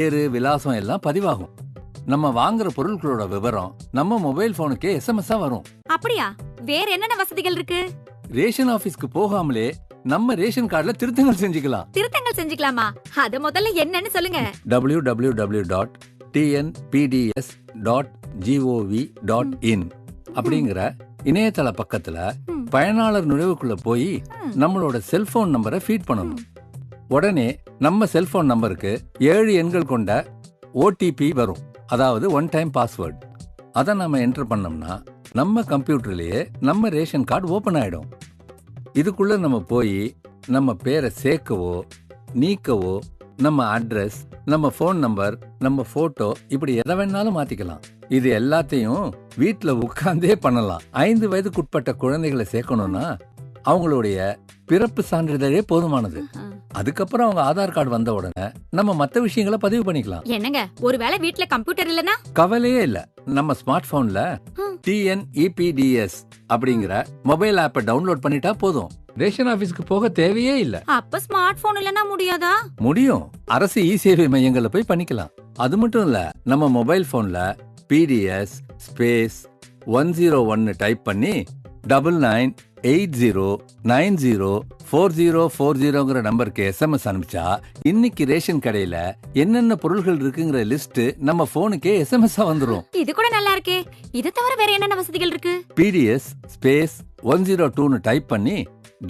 பேரு விலாசம் எல்லாம் பதிவாகும். நம்ம வாங்குற பொருட்களோட விவரம் நம்ம மொபைல் போனுக்கே எஸ்எம்எஸ்ஸா வரும். அப்படியா? வேற என்னென்ன வசதிகள் இருக்கு? ரேஷன் ஆபீஸ்க்கு போகாமலே நம்ம ரேஷன் கார்டுல திருத்தங்கள் செஞ்சுக்கலாம். திருத்தங்கள் செஞ்சுக்கலாமா? அத முதல்ல என்னன்னு சொல்லுங்க. W W W dot TNPDS dot GOV dot in அப்படிங்கிற இணையதள பக்கத்துல. பயனாளர் நுழைவுக்குள்ள போய். நம்மளோட செல்போன் நம்பரை ஃபீட் பண்ணணும். உடனே நம்ம செல்போன் நம்பருக்கு ஏழு எண்கள் கொண்ட ஓடிபி வரும். அதாவது ஒன் டைம் பாஸ்வேர்டு அதை நம்ம என்டர் பண்ணோம்னா நம்ம கம்ப்யூட்டர்லேயே நம்ம ரேஷன் கார்டு ஓப்பன் ஆகிடும் இதுக்குள்ள நம்ம போய் நம்ம பேரை சேர்க்கவோ நீக்கவோ நம்ம அட்ரஸ் நம்ம ஃபோன் நம்பர் நம்ம ஃபோட்டோ இப்படி எதை வேணாலும் மாற்றிக்கலாம் இது எல்லாத்தையும் வீட்டில் உட்காந்தே பண்ணலாம். ஐந்து வயதுக்குட்பட்ட குழந்தைகளை சேர்க்கணும்னா அவங்களுடைய பிறப்பு சான்றிதழே போதுமானது. அதுக்கப்புறம் அவங்க ஆதார் கார்டு வந்த உடனே நம்ம மத்த விஷயங்களை பதிவு பண்ணிக்கலாம். என்னங்க? ஒருவேளை வீட்ல கம்ப்யூட்டர் இல்லனா கவலையே இல்ல. நம்ம ஸ்மார்ட் போன்ல. டிஎன்இபிடிஎஸ் அப்படிங்கிற மொபைல் ஆப்பை டவுன்லோட் பண்ணிட்டா போதும். ரேஷன் ஆபீஸ்க்கு போக தேவையே இல்ல. அப்ப ஸ்மார்ட் போன் இல்லனா முடியாதா? முடியும். அரசு இ சேவை மையங்கள்ல போய் பண்ணிக்கலாம். அது மட்டும் இல்ல நம்ம மொபைல் போன்ல பிடிஎஸ் ஸ்பேஸ் ஒன் ஜீரோ ஒன்னு டைப் பண்ணி double nine eight zero nine zero four zero four ஜீரோங்கிற நம்பருக்கு எஸ்எம்எஸ் அனுப்பிச்சா இன்னைக்கு ரேஷன் கடையில என்னென்ன பொருள்கள் இருக்குங்கிற லிஸ்ட் நம்ம போனுக்கே எஸ்எம்எஸ் வந்துரும். இது கூட நல்லா இருக்கே. இது தவிர வேற என்னென்ன வசதிகள் இருக்கு? பிடிஎஸ் ஸ்பேஸ் ஒன் ஜீரோ டூன்னு டைப் பண்ணி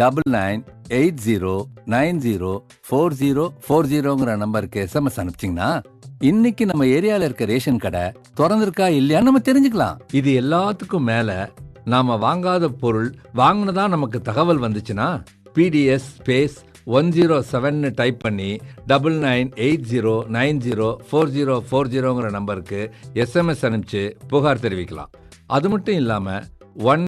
double nine eight zero nine zero four zero four ஜீரோங்கிற நம்பருக்கு எஸ்எம்எஸ் அனுப்பிச்சிங்கன்னா இன்னைக்கு நம்ம ஏரியால இருக்க ரேஷன் கடை திறந்திருக்கா இல்லையான்னு நம்ம தெரிஞ்சுக்கலாம். இது எல்லாத்துக்கும் மேல நாம வாங்காத பொருள் வாங்கினதா நமக்கு தகவல் வந்துச்சுன்னா PDS space one zero seven type பண்ணி double nine eight zero nine zero four zero four ஜீரோங்கிற நம்பருக்கு எஸ்எம்எஸ் அனுப்பிச்சு புகார் தெரிவிக்கலாம். அது மட்டும் இல்லாம ஒன்